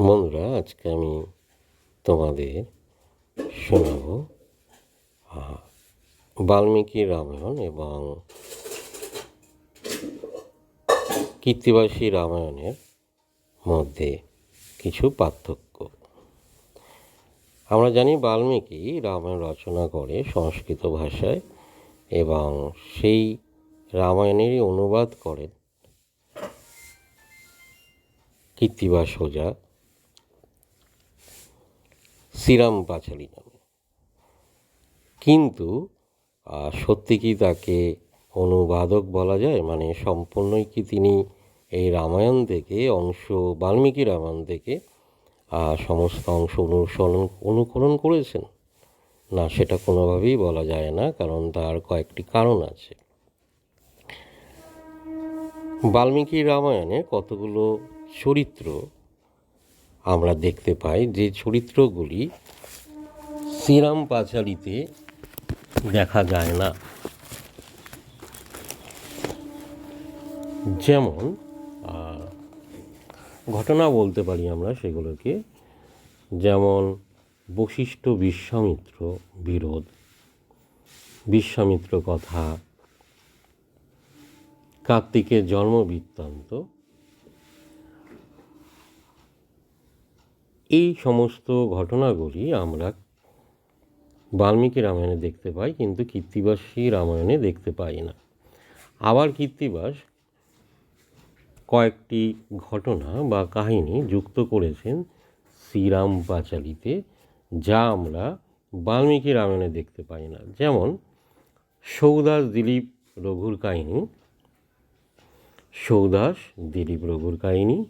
বন্ধুরা আজকে আমি তোমাদের শোনাব বাল্মীকি রামায়ণ এবং কীর্তিবাসী রামায়ণের মধ্যে কিছু পার্থক্য। আমরা জানি বাল্মীকি রামায়ণ রচনা করে সংস্কৃত ভাষায় এবং সেই রামায়ণেরই অনুবাদ করেন কীর্তিবাস ওঝা শ্রীরাম পাঁচালী নামে। কিন্তু সত্যি কি তাকে অনুবাদক বলা যায়? মানে সম্পূর্ণই কি তিনি এই রামায়ণ থেকে, অংশ, বাল্মীকি রামায়ণ থেকে সমস্ত অংশ অনুসরণ, অনুকরণ করেছেন? না, সেটা কোনোভাবেই বলা যায় না, কারণ তার কয়েকটি কারণ আছে। বাল্মীকি রামায়ণে কতগুলো চরিত্র আমরা দেখতে পাই যে চরিত্রগুলি শ্রীরাম পাঁচালিতে দেখা যায় না। যেমন ঘটনা বলতে পারি আমরা সেগুলোকে। যেমন, বশিষ্ঠ বিশ্বামিত্র বিরোধ, বিশ্বামিত্র কথা, কার্তিকের জন্ম বৃত্তান্ত এই সমস্ত ঘটনাগুলি আমরা বাল্মীকি রামায়ণে দেখতে পাই, কিন্তু কীর্তিবাসী রামায়ণে দেখতে পাই না। আবার কীর্তিবাস কয়েকটি ঘটনা বা কাহিনী যুক্ত করেছেন শ্রীরাম পাঁচালিতে, যা আমরা বাল্মীকি রামায়ণে দেখতে পাই না। যেমন সৌদাস দিলীপ রঘুর কাহিনী, সৌদাস দিলীপ রঘুর কাহিনী,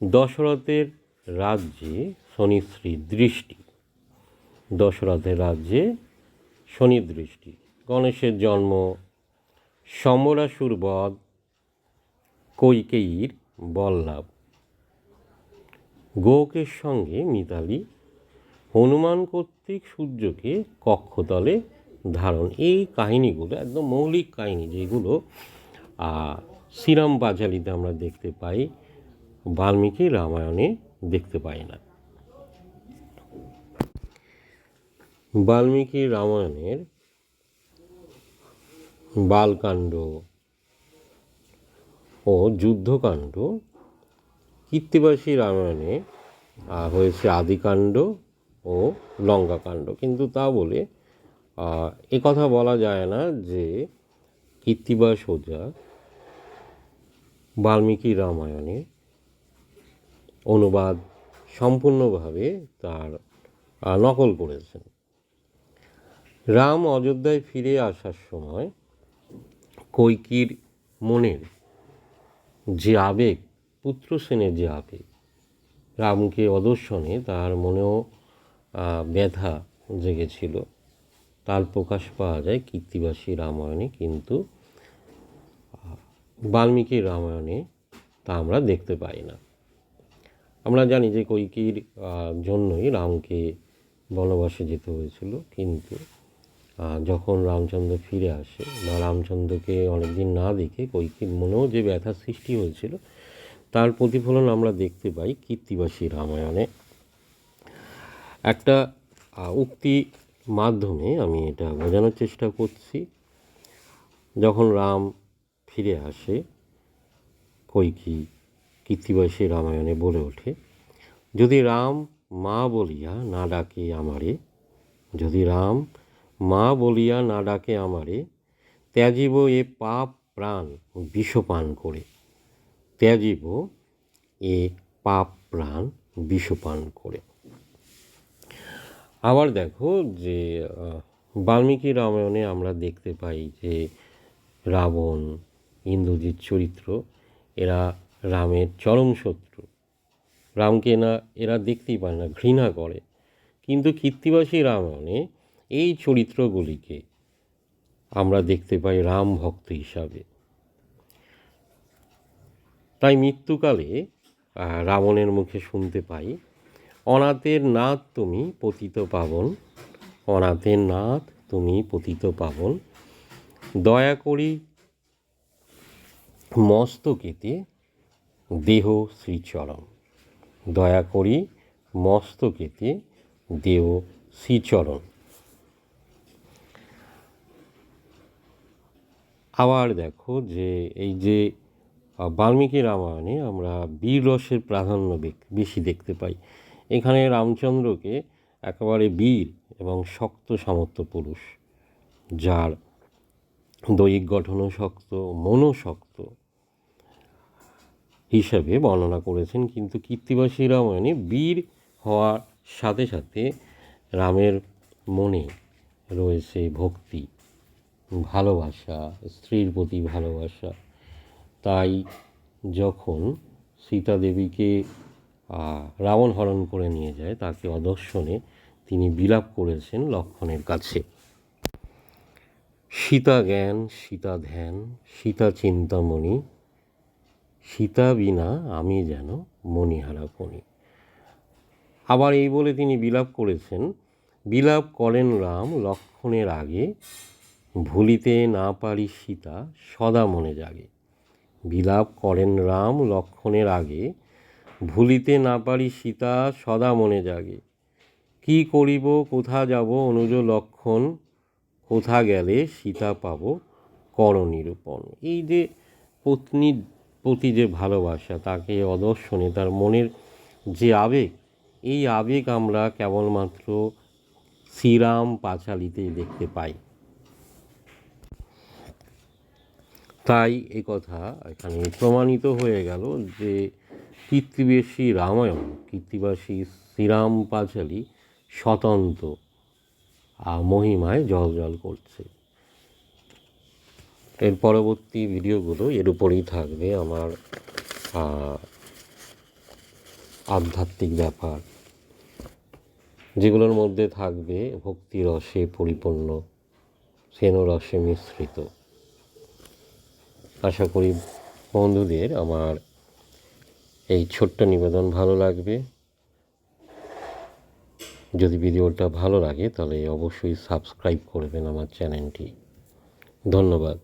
দশরথের রাজ্যে শনিশ্রীর দৃষ্টি। দশরথের রাজ্যে শনি দৃষ্টি। গণেশের জন্ম সমরাসুর বধ কৈকেয়ীর বল্লাভ। গোকের সঙ্গে মিতালি হনুমান কর্তৃক সূর্যকে কক্ষতলে ধারণ। এই কাহিনীগুলো একদম মৌলিক কাহিনী যেগুলো শ্রীরাম পাঁচালিতে আমরা দেখতে পাই বাল্মীকি রামায়ণে দেখতে পাই না। বাল্মীকি রামায়ণের বালকাণ্ড ও যুদ্ধকাণ্ড কীর্তিবাসী রামায়ণে হয়েছে আদিকাণ্ড ও লঙ্কাকাণ্ড। কিন্তু তা বলে কথা বলা যায় না যে কীর্তিবাস ওঝা বাল্মীকি রামায়ণে অনুবাদ সম্পূর্ণভাবে তার নকল করেছেন। রাম অযোধ্যায় ফিরে আসার সময় কৈকির মনের যে আবেগ, পুত্র সেনের যে আবেগ, রামকে অদর্শনে তার মনেও ব্যথা জেগেছিল। তার প্রকাশ পাওয়া যায় কীর্তিবাসী রামায়ণে, কিন্তু বাল্মীকি রামায়ণে তা আমরা দেখতে পাই না। আমরা জানি যে কৈকির জন্যই রামকে বনবাসে যেতে হয়েছিল, কিন্তু যখন রামচন্দ্র ফিরে আসে, বা রামচন্দ্রকে অনেকদিন না দেখে কৈকির মনেও যে ব্যথা সৃষ্টি হয়েছিল, তার প্রতিফলন আমরা দেখতে পাই কীর্তিবাসী রামায়ণে। একটা উক্তি মাধ্যমে আমি এটা বোঝানোর চেষ্টা করছি। যখন রাম ফিরে আসে কৈকি কীর্তিবাসী রামায়ণে বলে ওঠে, যদি রাম মা বলিয়া না ডাকে আমারে, যদি রাম মা বলিয়া না ডাকে আমারে, ত্যাজিব এ পাপ প্রাণ বিষপান করে। ত্যাজিব এ পাপ প্রাণ বিষপান করে। আবার দেখো যে বাল্মীকি রামায়ণে আমরা দেখতে পাই যে, রাবণ, ইন্দ্রজিৎ চরিত্র, এরা রামের চরম শত্রু। রামকে না, এরা দেখতেই পায় না, ঘৃণা করে। কিন্তু কীর্তিবাসী রামায়ণে এই চরিত্রগুলিকে আমরা দেখতে পাই রাম ভক্ত হিসাবে। তাই মৃত্যুকালে রাবণের মুখে শুনতে পাই, অনাথের নাথ তুমি পতিত পাবন, অনাথের নাথ তুমি পতিত পাবন। দয়া করি মস্তকেতে দেহ শ্রীচরণ। দয়া করি মস্তকেতে দেহ শ্রীচরণ। আবার দেখো যে এই যে বাল্মীকি রামায়ণে আমরা বীর রসের প্রাধান্য বেশি দেখতে পাই। এখানে রামচন্দ্রকে একেবারে বীর এবং শক্ত সামর্থ্য পুরুষ, যার দৈহিক গঠনও শক্ত, মনও শক্ত হিসাবে বর্ণনা করেছেন, কিন্তু কীর্তিবাসী রামায়ণে বীর হওয়ার সাথে সাথে রামের মনে রয়েছে ভক্তি, ভালোবাসা, স্ত্রীর প্রতি ভালোবাসা। তাই যখন সীতা দেবীকে রাবণ হরণ করে নিয়ে যায়, তাকে অদর্শনে তিনি বিলাপ করেছেন লক্ষণের কাছে। সীতা জ্ঞান, সীতা ধ্যান, সীতা চিন্তামণি সীতা বিনা আমি যেন মণিহারা ফণি আবার এই বলে তিনি বিলাপ করেছেন, বিলাপ করেন রাম লক্ষণের আগে, ভুলিতে না পারি সীতা সদা মনে জাগে। বিলাপ করেন রাম লক্ষণের আগে, ভুলিতে না পারি সীতা সদা মনে জাগে। কি করিব, কোথা যাব অনুজ লক্ষণ, কোথা গেলে সীতা পাব কর নিরূপণ এই যে পত্নীর প্রতি যে ভালোবাসা, তাকে অদর্শনে, তার মনের যে আবেগ, এই আবেগ আমরা কেবলমাত্র শ্রীরাম পাঁচালিতে দেখতে পাই। তাই এ কথা এখানে প্রমাণিত হয়ে গেল যে কীর্তিবেশী রামায়ণ, কীর্তিবাসী শ্রীরাম পাঁচালী স্বতন্ত্র মহিমায় জল জল করছে। এর পরবর্তী ভিডিওগুলো এর উপরেই থাকবে আমার আধ্যাত্মিক ব্যাপার। যেগুলোর মধ্যে থাকবে ভক্তি রসে পরিপূর্ণ রসে মিশ্রিত। আশা করি বন্ধুদের আমার এই ছোট্ট নিবেদন ভালো লাগবে। যদি ভিডিওটা ভালো লাগে তাহলে অবশ্যই সাবস্ক্রাইব করবেন আমার চ্যানেলটি। ধন্যবাদ।